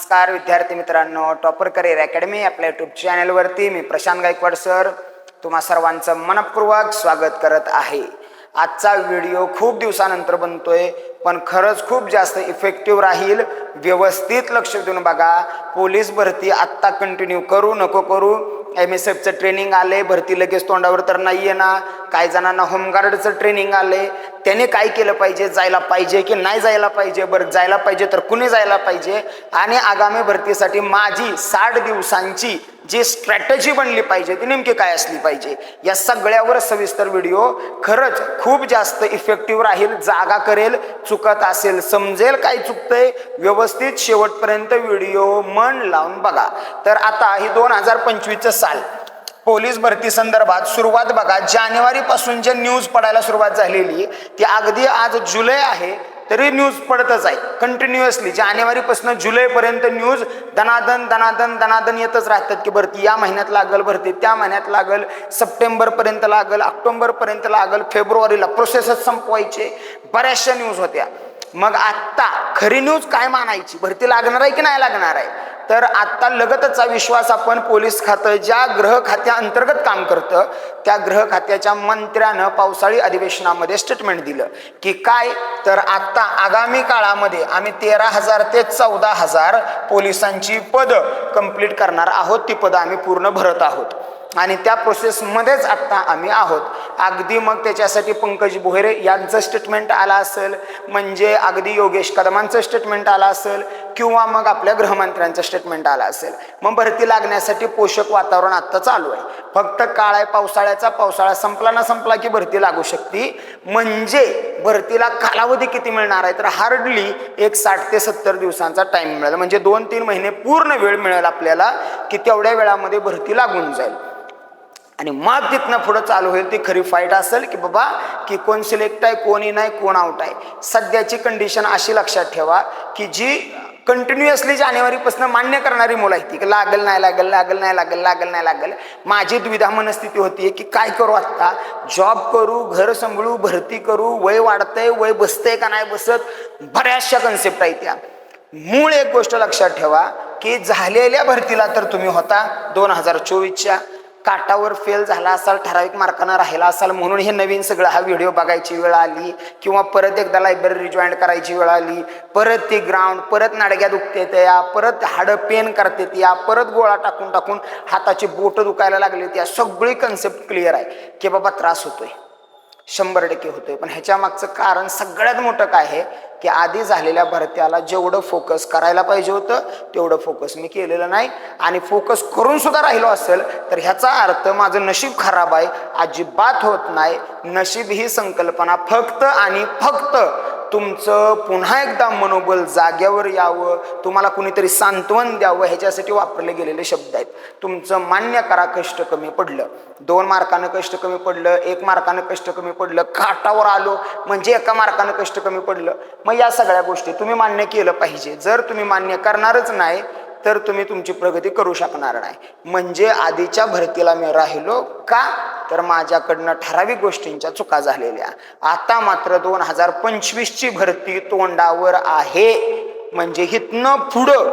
नमस्कार विद्यार्थी मित्रांनो. टॉपर करिअर अकॅडमी आपल्या युट्यूब चॅनलवरती मी प्रशांत गायकवाड सर तुम्हा सर्वांचं मनपूर्वक स्वागत करत आहे. आजचा व्हिडिओ खूप दिवसानंतर बनतोय. पण खरंच खूप जास्त इफेक्टिव्ह राहील. व्यवस्थित लक्ष देऊन बघा. पोलीस भरती आत्ता कंटिन्यू करू नको करू. एम एस एफचं ट्रेनिंग आले भरती लगेच तोंडावर तर नाही आहे ना काही जणांना होमगार्डचं ट्रेनिंग आले. त्याने काय केलं पाहिजे? जायला पाहिजे की नाही जायला पाहिजे? बरं जायला पाहिजे तर कुणी जायला पाहिजे? आणि आगामी भरतीसाठी माझी साठ दिवसांची जी स्ट्रॅटजी बनली पाहिजे ती नेमकी काय असली पाहिजे? या सगळ्यावर सविस्तर व्हिडिओ खरंच खूप जास्त इफेक्टिव्ह राहील जागा करेल चुकत असेल समजेल काय चुकतंय व्यवस्थित शेवटपर्यंत व्हिडिओ मन लावून बघा. तर आता ही दोन हजार पंचवीसचं साल. पोलीस भरती संदर्भात सुरुवात बघा. जानेवारीपासून जे न्यूज पडायला सुरुवात झालेली ती अगदी आज जुलै आहे. तरी न्यूज पडतच आहे. कंटिन्युअसली जानेवारीपासून जुलैपर्यंत न्यूज दनादन दनादन दनादन येतच राहतात की भरती. या महिन्यात लागल भरती त्या महिन्यात लागल सप्टेंबरपर्यंत लागल ऑक्टोबरपर्यंत लागल फेब्रुवारीला प्रोसेसच संपवायचे. बऱ्याचशा न्यूज होत्या. मग आत्ता खरी न्यूज काय मानायची? भरती लागणार आहे की नाही लागणार आहे? तर आत्ता लगतचा विश्वास आपण पोलीस खातं ज्या ग्रह खात्या अंतर्गत काम करतं त्या ग्रह खात्याच्या मंत्र्यानं पावसाळी अधिवेशनामध्ये स्टेटमेंट दिलं की काय? तर आत्ता आगामी काळामध्ये आम्ही तेरा हजार ते चौदा हजार पोलिसांची पदं कंप्लीट करणार आहोत. ती पदं आम्ही पूर्ण भरत आहोत. आणि त्या प्रोसेसमध्येच आत्ता आम्ही आहोत. अगदी मग त्याच्यासाठी पंकज बोहेरे यांचं स्टेटमेंट आलं असेल म्हणजे अगदी योगेश कदमांचं स्टेटमेंट आलं असेल किंवा मग आपल्या गृहमंत्र्यांचं स्टेटमेंट आलं असेल. मग भरती लागण्यासाठी पोषक वातावरण आत्ता चालू आहे. फक्त काळ आहे पावसाळ्याचा पावसाळा संपला ना संपला की भरती लागू शकते. म्हणजे भरतीला कालावधी किती मिळणार आहे तर हार्डली एक साठ ते सत्तर दिवसांचा टाइम मिळेल. म्हणजे दोन तीन महिने पूर्ण वेळ मिळेल आपल्याला की तेवढ्या वेळामध्ये भरती लागून जाईल. आणि मग तिथनं पुढं चालू होईल ती खरी फाईट असेल की बाबा की कोण सिलेक्ट आहे कोणी नाही कोण आउट आहे. सध्याची कंडिशन अशी लक्षात ठेवा की जी कंटिन्युअसली जानेवारीपासून मान्य करणारी मुलं आहेत ती. की लागल नाही लागल लागल नाही लागल लागल नाही लागल. माझी द्विधा मनस्थिती होती की काय करू आत्ता? जॉब करू घर सांभाळू भरती करू वय वाढतंय वय बसतंय का नाही बसत? बऱ्याचशा कन्सेप्ट आहेत त्या मूळ एक गोष्ट लक्षात ठेवा की झालेल्या भरतीला तर तुम्ही होता दोन हजार चोवीसच्या. काटावर फेल झाला असाल ठराविक मार्कानं राहिला असाल म्हणून हे नवीन सगळं हा व्हिडिओ बघायची वेळ आली. किंवा परत एकदा लायब्ररी जॉईन करायची वेळ आली. परत ती ग्राउंड परत नाडग्या दुखते त्या परत हाडं पेन करते त्या परत गोळा टाकून टाकून हाताची बोटं दुखायला लागली त्या. सगळी कन्सेप्ट क्लिअर आहे. की बाबा त्रास होतोय. शंभर टक्के होतोय. पण ह्याच्या मागचं कारण सगळ्यात मोठं काय आहे? की आधी झालेल्या भरत्याला जेवढं फोकस करायला पाहिजे होतं तेवढं फोकस मी केलेलं नाही. आणि फोकस करून सुद्धा राहिलो असेल तर ह्याचा अर्थ माझं नशीब खराब आहे अजिबात होत नाही. नशीब ही संकल्पना फक्त आणि फक्त तुमचं पुन्हा एकदा मनोबल जाग्यावर यावं तुम्हाला कुणीतरी सांत्वन द्यावं ह्याच्यासाठी वापरले गेलेले शब्द आहेत. तुमचं मान्य करा कष्ट कमी पडलं. दोन मार्कानं कष्ट कमी पडलं एक मार्कानं कष्ट कमी पडलं काटावर आलो म्हणजे एका मार्कानं कष्ट कमी पडलं. मग या सगळ्या गोष्टी तुम्ही मान्य केलं पाहिजे. जर तुम्ही मान्य करणारच नाही तर तुम्ही तुमची प्रगती करू शकणार नाही. म्हणजे आधीच्या भरतीला मी राहिलो का? तर माझ्याकडनं ठराविक गोष्टींच्या चुका झालेल्या. आता मात्र दोन हजार पंचवीसची भरती तोंडावर आहे. म्हणजे हिथनं पुढं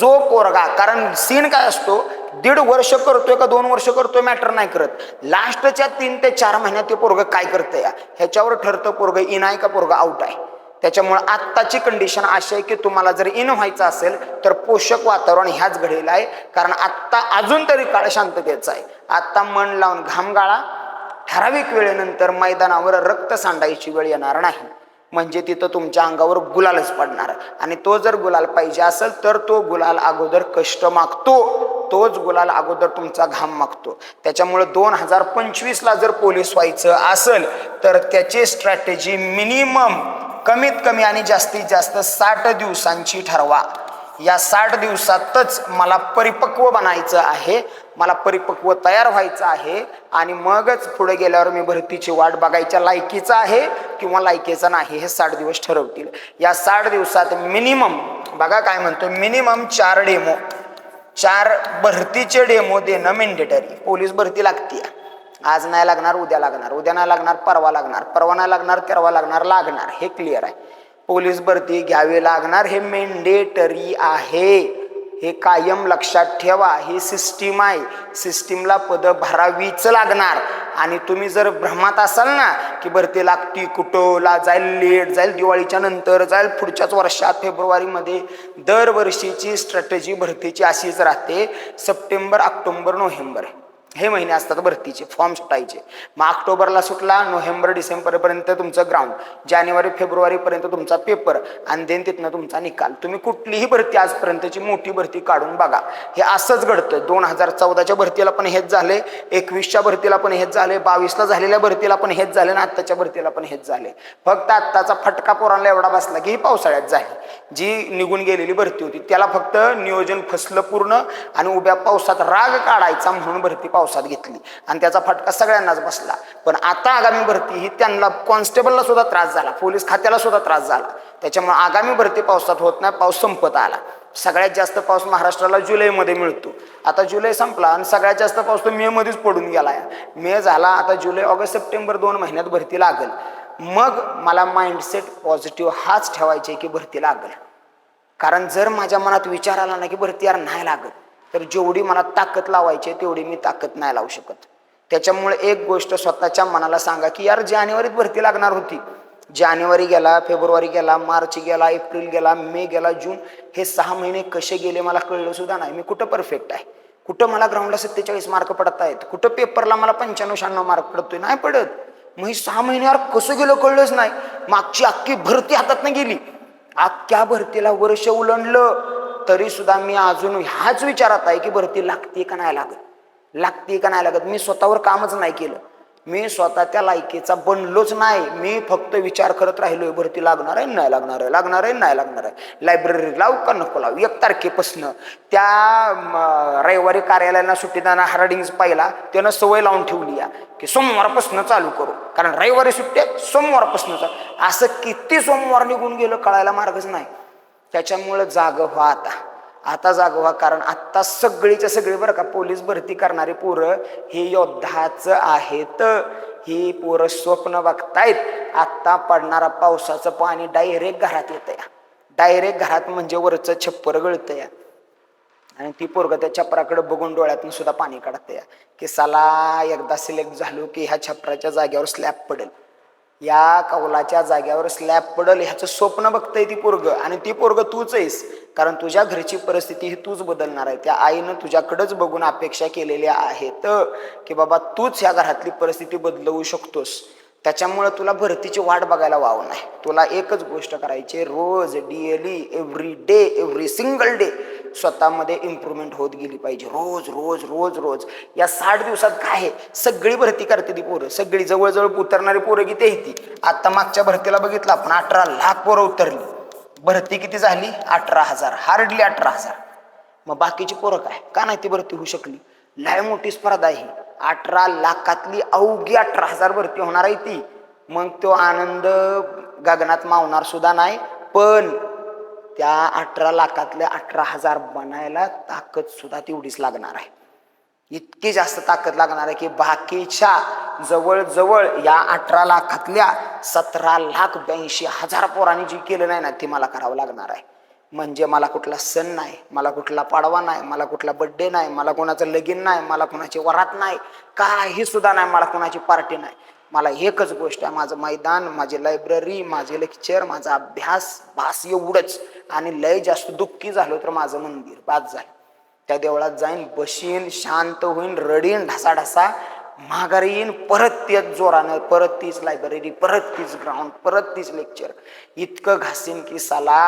जो पोरगा कारण सीन काय असतो? दीड वर्ष करतोय का दोन वर्ष करतोय मॅटर नाही करत. लास्टच्या तीन ते चार महिन्यात ते पोरग काय करतंय? ह्याच्यावर ठरतं पोरग इन आहे का पोरग आउट आहे? त्याच्यामुळं आत्ताची कंडिशन अशी आहे की तुम्हाला जर इन व्हायचं असेल तर पोषक वातावरण ह्याच घडेलं आहे. कारण आत्ता अजून तरी काळ शांततेचा आहे. आत्ता मन लावून घाम गाळा. ठराविक वेळेनंतर मैदानावर रक्त सांडायची वेळ येणार नाही. म्हणजे तिथं तुमच्या अंगावर गुलालच पडणार. आणि तो जर गुलाल पाहिजे असेल तर तो गुलाल अगोदर कष्ट मागतो. तोच गुलाल अगोदर तुमचा घाम मागतो. त्याच्यामुळे दोन हजार पंचवीसला जर पोलीस व्हायचं असेल तर त्याची स्ट्रॅटेजी मिनिमम कमीत कमी आणि जास्तीत जास्त साठ दिवसांची ठरवा. या साठ दिवसातच मला परिपक्व बनायचं आहे मला परिपक्व तयार व्हायचं आहे आणि मगच पुढे गेल्यावर मी भरतीची वाट बघायच्या लायकीचा आहे किंवा लायकीचं नाही हे साठ दिवस ठरवतील. या साठ दिवसात मिनिमम बघा काय म्हणतो मिनिमम चार डेमो. चार भरतीचे डेमो देणं मेंडेटरी पोलीस भरती लागते आज नाही लागणार उद्या लागणार. उद्या नाही लागणार परवा लागणार. परवा नाही लागणार तेरवा लागणार लागणार. हे क्लिअर आहे. पोलीस भरती घ्यावी लागणार हे मेंडेटरी आहे. हे कायम लक्षात ठेवा. ही सिस्टीम आहे. सिस्टीमला पदं भरावीच लागणार. आणि तुम्ही जर भ्रमात असाल ना की भरती लागती कुठंला जाईल लेट जाईल दिवाळीच्या नंतर जाईल पुढच्याच वर्षात फेब्रुवारीमध्ये दरवर्षीची स्ट्रॅटेजी भरतीची अशीच राहते. September October November. हे महिने असतात भरतीचे फॉर्म सुटायचे. मग ऑक्टोबरला सुटला नोव्हेंबर डिसेंबरपर्यंत तुमचं ग्राउंड जानेवारी फेब्रुवारीपर्यंत तुमचा पेपर आणि देन तिथनं तुमचा निकाल. तुम्ही कुठलीही भरती आजपर्यंतची मोठी भरती काढून बघा. हे असंच घडतं दोन हजार चौदाच्या भरतीला पण हेच झाले एकवीसच्या भरतीला पण हेच झाले बावीसला झालेल्या भरतीला पण हेच झाले आणि आत्ताच्या भरतीला पण हेच झाले. फक्त आत्ताचा फटका पोरांना एवढा बसला की ही पावसाळ्यात झाली. जी निघून गेलेली भरती होती त्याला फक्त नियोजन फसलं पूर्ण आणि उभ्या पावसात राग काढायचा म्हणून भरती पावसात घेतली. आणि त्याचा फटका सगळ्यांनाच बसला. पण आता आगामी भरती ही त्यांना कॉन्स्टेबलला सुद्धा त्रास झाला. पोलीस खात्याला सुद्धा त्रास झाला. त्याच्यामुळे आगामी भरती पावसात होत नाही पाऊस संपत आला. सगळ्यात जास्त पाऊस महाराष्ट्राला जुलैमध्ये मिळतो. आता जुलै संपला आणि सगळ्यात जास्त पाऊस तर मे मध्येच पडून गेला मे झाला आता जुलै ऑगस्ट सप्टेंबर दोन महिन्यात भरती लागेल. मग मला माइंडसेट पॉझिटिव्ह हाच ठेवायचे की भरती लागल. कारण जर माझ्या मनात विचार आला ना की भरती यार नाही लागत तर जेवढी मला ताकद लावायची आहे, तेवढी मी ताकद नाही लावू शकत. त्याच्यामुळे एक गोष्ट स्वतःच्या मनाला सांगा की यार जानेवारीत भरती लागणार होती. जानेवारी गेला फेब्रुवारी गेला मार्च गेला एप्रिल गेला मे गेला जून हे सहा महिने कसे गेले मला कळलं सुद्धा नाही. मी कुठं परफेक्ट आहे? कुठं मला ग्राउंडला सत्तेचाळीस मार्क पडत आहेत कुठं पेपरला मला पंच्याण्णव शहाण्णव मार्क पडतोय? नाही पडत. मग ही सहा महिन्यावर कसं गेलं कळलंच नाही. मागची अख्खी भरती हातात गेली. अख्ख्या भरतीला वर्ष उलंडलं. तरी सुद्धा मी अजून ह्याच विचारात आहे की भरती लागते का नाही लागत? लागते का नाही लागत? मी स्वतःवर कामच नाही केलं. मी स्वतः त्या लायकीचा बनलोच नाही. मी फक्त विचार करत राहिलोय भरती लागणार आहे नाही लागणार आहे लागणार आहे नाही लागणार आहे. लायब्ररी लावू का नको लावू? एक तारखेपासनं त्या रविवारी कार्यालयाला सुट्टी देणार हार्डिंग्स पाहिला. त्यानं सवय लावून ठेवली या की सोमवारपासून चालू करू. कारण रविवारी सुट्टी आहे, चालू. असं किती सोमवार निघून गेलं कळायला मार्गच नाही. त्याच्यामुळं जाग व्हा आता. आता जागवा कारण आत्ता सगळीच्या सगळी बरं का पोलीस भरती करणारी पोरं हे योद्धाचं आहेत. ही पोरं स्वप्न बघतायत. आत्ता पडणारा पावसाचं पाणी डायरेक्ट घरात येतं या डायरेक्ट घरात म्हणजे वरचं छप्पर गळतं या आणि ती पोरग त्या छपराकडे बघून डोळ्यातून सुद्धा पाणी काढते या की साला एकदा सिलेक्ट झालो की ह्या छपराच्या जागेवर स्लॅब पडेल. या कौलाच्या जाग्यावर स्लॅब पडल ह्याचं स्वप्न बघतंय ती पोरग. आणि ती पोरग तूच आहेस. कारण तुझ्या घरची परिस्थिती ही तूच बदलणार आहे. त्या आईनं तुझ्याकडंच बघून अपेक्षा केलेल्या आहेत की बाबा तूच ह्या घरातली परिस्थिती बदलवू शकतोस. त्याच्यामुळं तुला भरतीची वाट बघायला वाव नाही. तुला एकच गोष्ट करायची रोज daily every day every single day स्वतःमध्ये इम्प्रूव्हमेंट होत गेली पाहिजे. रोज रोज रोज रोज. या साठ दिवसात काय आहे? सगळी भरती करते ती पोरं. सगळी जवळजवळ उतरणारी पोरं किती आहे ती? आत्ता मागच्या भरतीला बघितलं आपण अठरा लाख पोरं उतरली. भरती किती झाली? अठरा हजार. हार्डली अठरा हजार. मग बाकीची पोरं काय? का नाही ती भरती होऊ शकली? लय मोठी स्पर्धा आहे अठरा लाखातली अवघी अठरा हजार भरती होणार आहे ती. मग तो आनंद गगनात मावणार सुद्धा नाही पण त्या अठरा लाखातल्या अठरा हजार बनायला ताकद सुद्धा तेवढीच लागणार आहे. इतकी जास्त ताकद लागणार आहे की बाकीच्या जवळजवळ या अठरा लाखातल्या सतरा लाख ब्याऐंशी हजार पोरांनी जी केलं नाही ना ती मला करावं लागणार आहे. म्हणजे मला कुठला सण नाही मला कुठला पाडवा नाही मला कुठला बड्डे नाही मला कोणाचं लगीन नाही मला कोणाची वरात नाही काही सुद्धा नाही मला कोणाची पार्टी नाही. मला एकच गोष्ट आहे माझं मैदान माझी लायब्ररी माझे लेक्चर माझा अभ्यास बास एवढंच. आणि लय जास्त दुःखी झालो तर माझं मंदिर बाद झालं. त्या देवळात जाईन बशीन शांत होईन रडीन ढासाढासा माघार येईन परत तेच जोरानं परत तीच लायब्ररी परत तीच ग्राउंड परत तीच लेक्चर इतकं घासीन की साला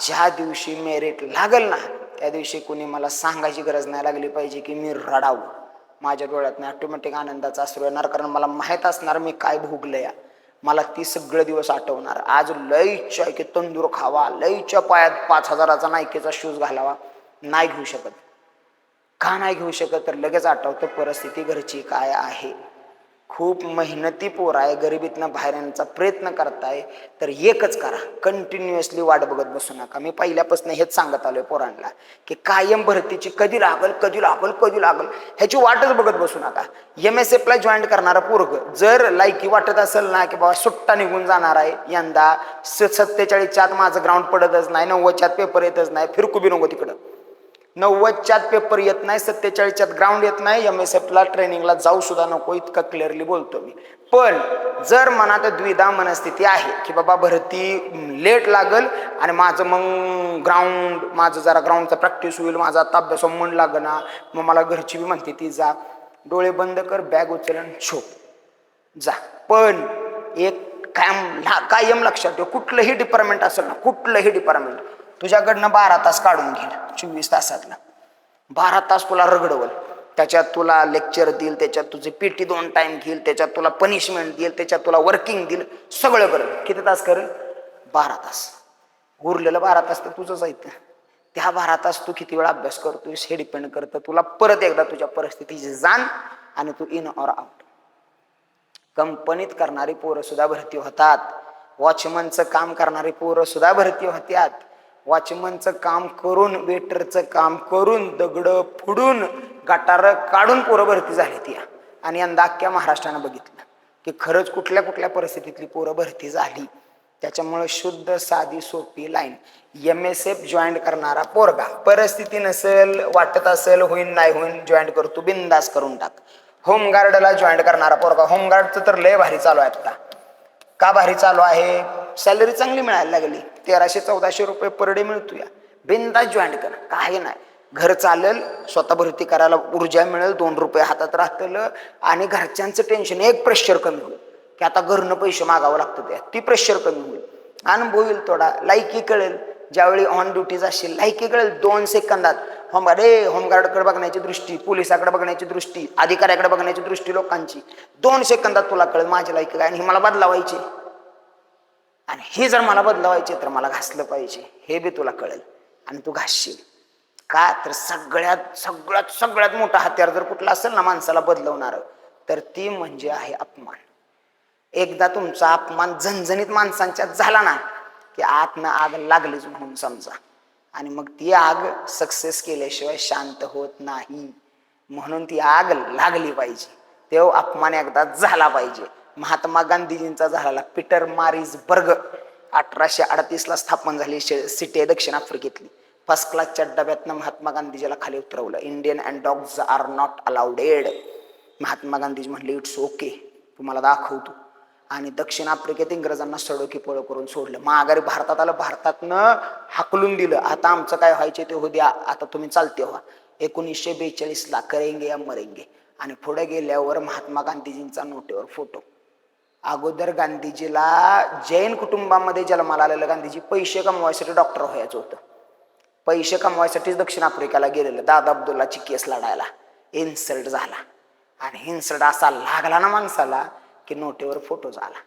ज्या दिवशी मेरिट लागल ना त्या दिवशी कोणी मला सांगायची गरज नाही लागली पाहिजे की मी रडावं. माझ्या डोळ्यात ऑटोमॅटिक आनंदाचा असू येणार. कारण मला माहीत असणार मी काय भोगलं या मला ती सगळे दिवस आठवणार. आज लय इच्छा आहे की तंदूर खावा. लय पायात पाच हजाराचा नायकेचा शूज घालावा. नाही घेऊ शकत. का नाही घेऊ शकत? तर लगेच आठवतं परिस्थिती घरची काय आहे. खूप मेहनती पोर आहे गरिबीतनं बाहेर येण्याचा प्रयत्न करताय तर एकच करा. कंटिन्युअसली वाट बघत बसू नका. मी पहिल्यापासून हेच सांगत आलोय पोरांना की कायम भरतीची कधी लागल कधी लागल कधी लागल ह्याची वाटच बघत बसू नका. एम एस एफला जॉईन करणारा पोरग जर लायकी वाटत असेल ना की बाबा सुट्टा निघून जाणार आहे यंदा स सत्तेचाळीसच्या आत माझं ग्राउंड पडतच नाही नव्वदच्या आत पेपर येतच नाही फिरकू बी नको तिकडं. नव्वदच्यात पेपर येत नाही सत्तेचाळीसच्यात ग्राउंड येत नाही एम एस एफला ट्रेनिंगला जाऊ सुद्धा नको इतकं क्लिअरली बोलतो मी. पण जर मनात द्विधा मनस्थिती आहे की बाबा भरती लेट लागल आणि माझं मग ग्राउंड माझं जरा ग्राउंडचा प्रॅक्टिस होईल माझा आता अभ्यास मन लागना मग मला घरची बी म्हणते ती जा. डोळे बंद कर बॅग उचल आणि झोप. जा. पण एक कायम ला- कायम लक्षात ठेव कुठलंही डिपार्टमेंट असेल ना कुठलंही डिपार्टमेंट तुझ्याकडनं बारा तास काढून घेईल चोवीस तासातला बारा तास तुला रगडवल. त्याच्यात तुला लेक्चर देईल त्याच्यात तुझे पीटी दोन टाइम घेईल त्याच्यात तुला पनिशमेंट देईल त्याच्यात तुला वर्किंग देईल सगळं करेल. किती तास करेल? बारा तास. उरलेलं बारा तास तर तुझंच आहे ते. त्या बारा तास तू किती वेळा अभ्यास करतोयस हे डिपेंड करतं. तुला परत एकदा तुझ्या परिस्थितीची जाण आणि तू इन ऑर आउट कंपनीत करणारी पोरं सुद्धा भरती होतात. वॉचमनचं काम करणारी पोरं सुद्धा भरती होत्यात वॉचमनचं काम करून वेटरचं काम करून दगडं फुडून गटारं काढून पोरं भरती झाली ती आणि यंदा अख्ख्या महाराष्ट्रानं बघितलं की खरंच कुठल्या कुठल्या परिस्थितीतली पोरं भरती झाली. त्याच्यामुळं शुद्ध साधी सोपी line. M S F join करणारा पोरगा. परिस्थिती नसेल वाटत असेल होईन नाही होईन जॉईन करतो बिंदास करून टाक. होमगार्डला जॉईन करणारा पोरगा. होमगार्डचं तर लय भारी चालू आहे आता. का भारी चालू आहे? सॅलरी चांगली मिळायला लागली. तेराशे चौदाशे रुपये पर डे मिळतो या बिंदास जॉईन कर. काही नाही. घर चालेल स्वतः भरती करायला ऊर्जा मिळेल दोन रुपये हातात राहतील आणि घरच्यांचं टेन्शन एक प्रेशर कमी होईल. की आता घरनं पैसे मागावं लागतं त्या ती प्रेशर कमी होईल. अनुभव येईल थोडा. लायकी कळेल. ज्यावेळी ऑन ड्युटीज असेल लायकी कळेल. दोन सेकंदात. होमगार्डे होमगार्डकडे बघण्याची दृष्टी पोलिसाकडे बघण्याची दृष्टी अधिकाऱ्याकडे बघण्याची दृष्टी लोकांची. दोन सेकंदात तुला कळेल माझी लायक काय आणि ही मला बदलावायची. आणि हे जर मला बदलावायचे तर मला घासलं पाहिजे. हे बी तुला कळेल आणि तू घासशील. का? तर सगळ्यात सगळ्यात सगळ्यात मोठा हत्यार जर कुठला असेल ना माणसाला बदलवणार तर ती म्हणजे आहे अपमान. एकदा तुमचा अपमान झणझणीत माणसांच्यात झाला ना की आतनं आग लागलीच म्हणून समजा. आणि मग ती आग सक्सेस केल्याशिवाय शांत होत नाही. म्हणून ती आग लागली पाहिजे. तेव अपमान एकदा झाला पाहिजे. महात्मा गांधीजींचा झालेला पीटर मारिस बर्ग अठराशे अडतीसला स्थापन झाली सिटी दक्षिण आफ्रिकेतली. फर्स्ट क्लासच्या डब्यातनं महात्मा गांधीजीला खाली उतरवलं. Indian and dogs are not allowded Mahatma Gandhiji म्हणले इट्स ओके तुम्हाला दाखवतो. आणि दक्षिण आफ्रिकेत इंग्रजांना सडोकी पळ करून सोडलं. माघारी भारतात आलं भारतातनं हाकलून दिलं. आता आमचं काय व्हायचे ते हो द्या. आता तुम्ही चालते व्हा. एकोणीसशे बेचाळीसला करेंगे या मरेंगे. आणि पुढे गेल्यावर महात्मा गांधीजींचा नोटेवर फोटो. अगोदर गांधीजीला जैन कुटुंबामध्ये जन्माला आलेलं गांधीजी पैसे कमवायसाठी डॉक्टर व्हायचं होतं. पैसे कमवायसाठीच दक्षिण आफ्रिकेला गेलेलं. दादा अब्दुल्लाची केस लढायला. इन्सल्ट झाला. आणि इन्सल्ट असा लागला ना माणसाला की नोटेवर फोटो झाला.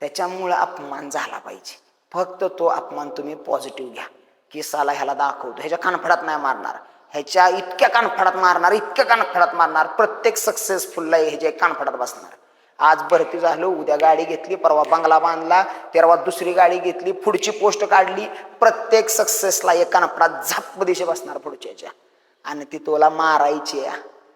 त्याच्यामुळं अपमान झाला पाहिजे. फक्त तो अपमान तुम्ही पॉझिटिव्ह घ्या. की साला ह्याला दाखवतो. ह्याच्या कानफडात नाही मारणार. ह्याच्या इतक्या कानफडात मारणार इतक्या कानफडात मारणार प्रत्येक सक्सेसफुलला ह्याच्या कानफडात बसणार. आज भरती झालो उद्या गाडी घेतली परवा बंगला बांधला तेरवा दुसरी गाडी घेतली पुढची पोस्ट काढली प्रत्येक सक्सेसला एका नफडात झाप दिशे बसणार पुढच्याच्या आणि ती तुला मारायची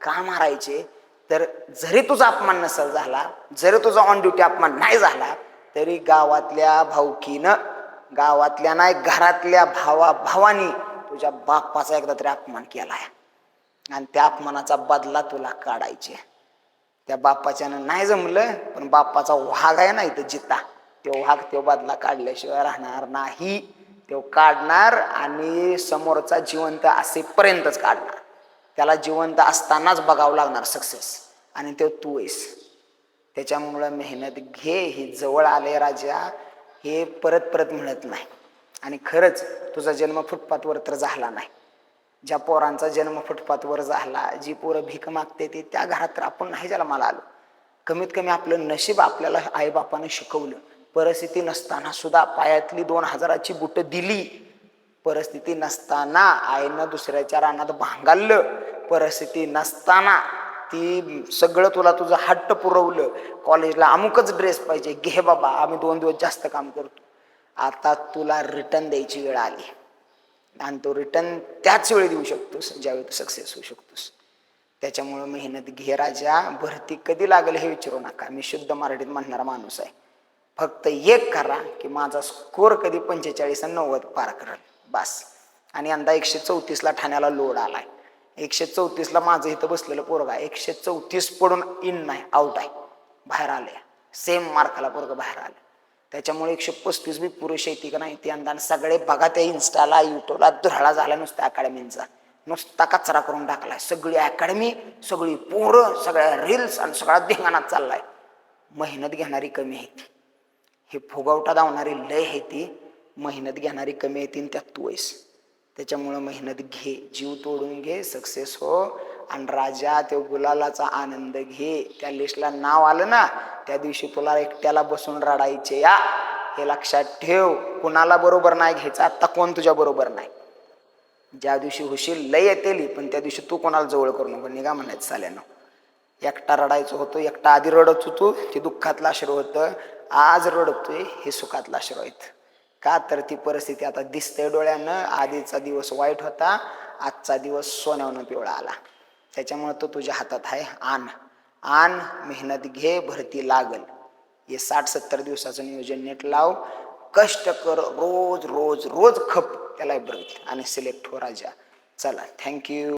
का मारायचे तर जरी तुझा अपमान नसेल झाला जरी तुझा ऑन ड्युटी अपमान नाही झाला तरी गावातल्या भाऊकीनं गावातल्या नाही घरातल्या भावा भावानी तुझ्या बाप्पाचा एकदा तरी अपमान केला आहे आणि त्या अपमानाचा बदला तुला काढायचे त्या बापाच्यानं नाही जमलं पण बाप्पाचा वाघ आहे ना इथं जिता. तो वाघ तो बदला काढल्याशिवाय राहणार नाही. तो काढणार आणि समोरचा जिवंत असेपर्यंतच काढणार. त्याला जिवंत असतानाच बघावं लागणार सक्सेस आणि तो तू आहेस. त्याच्यामुळं मेहनत घे हे जवळ आले राजा. हे परत परत मिळत नाही. आणि खरंच तुझा जन्म फुटपाथवर तर झाला नाही. ज्या पोरांचा जन्म फुटपाथवर झाला जी पोरं भीक मागते ती त्या घरात तर आपण नाही ज्याला मला आलो. कमीत कमी आपलं नशीब आपल्याला आईबापानं शिकवलं. परिस्थिती नसताना सुद्धा पायातली दोन हजाराची बुटं दिली. परिस्थिती नसताना आईनं दुसऱ्याच्या रानात भांगाललं. परिस्थिती नसताना ती सगळं तुला तुझं हट्ट पुरवलं. कॉलेजला अमुकच ड्रेस पाहिजे. घे बाबा आम्ही दोन दिवस जास्त काम करतो. आता तुला रिटर्न द्यायची वेळ आली. आणि तो रिटर्न त्याच वेळी देऊ शकतोस ज्यावेळी तू सक्सेस होऊ शकतोस. त्याच्यामुळं मेहनत घे राजा. भरती कधी लागेल हे विचारू नका. मी शुद्ध मराठीत म्हणणारा माणूस आहे. फक्त एक करा की माझा स्कोर कधी पंचेचाळीस आणि नव्वद पार करेल. बस. आणि यंदा एकशे चौतीसला ठाण्याला लोड आलाय. एकशे चौतीसला माझं इथं बसलेलं पोरगा आहे. एकशे चौतीस पडून इन नाही आउट आहे. बाहेर आले सेम मार्काला पोरग बाहेर आलं त्याच्यामुळे एकशे पस्तीस बी पुरुष येते का नाही ते अंदाज आणि सगळे बघा त्या इन्स्टाला युट्यूबला धुराळा झाला नुसत्या अकॅडमींचा नुसता कचरा करून टाकलाय. सगळी अकॅडमी सगळी पोरं सगळ्या रील्स आणि सगळा धिंगाणात चाललाय. मेहनत घेणारी कमी आहे ती. हे फुगवटा धावणारी लय आहे ती. मेहनत घेणारी कमी येते आणि त्यात तू आहेस. त्याच्यामुळं मेहनत घे जीव तोडून घे सक्सेस हो. आणि राजा त्या गुलालाचा आनंद घे. त्या लिस्टला नाव आलं ना त्या दिवशी तुला एकट्याला बसून रडायचे या. हे लक्षात ठेव. कुणाला बरोबर नाही घ्यायचा आत्ता कोण तुझ्या बरोबर नाही? ज्या दिवशी होशील लय येतेली पण त्या दिवशी तू कोणाला जवळ करू नको. निघा म्हणायचं साल्यानं. एकटा रडायचं होतो एकटा आधी रडत होतो ते दुःखातलं आश्रय होतं. आज रडतोय हे सुखातलं आश्रय आहेत. का तर ती परिस्थिती आता दिसते डोळ्यानं. आधीचा दिवस वाईट होता आजचा दिवस सोन्यावनं पिवळा आला. त्याच्यामुळे तो तुझ्या हातात आहे. आण. आण मेहनत घे भरती लागल. हे साठ सत्तर दिवसाचं नियोजन नीट लाव. कष्ट कर रोज रोज रोज खप. त्याला बरं आणि सिलेक्ट हो राजा. चला थँक्यू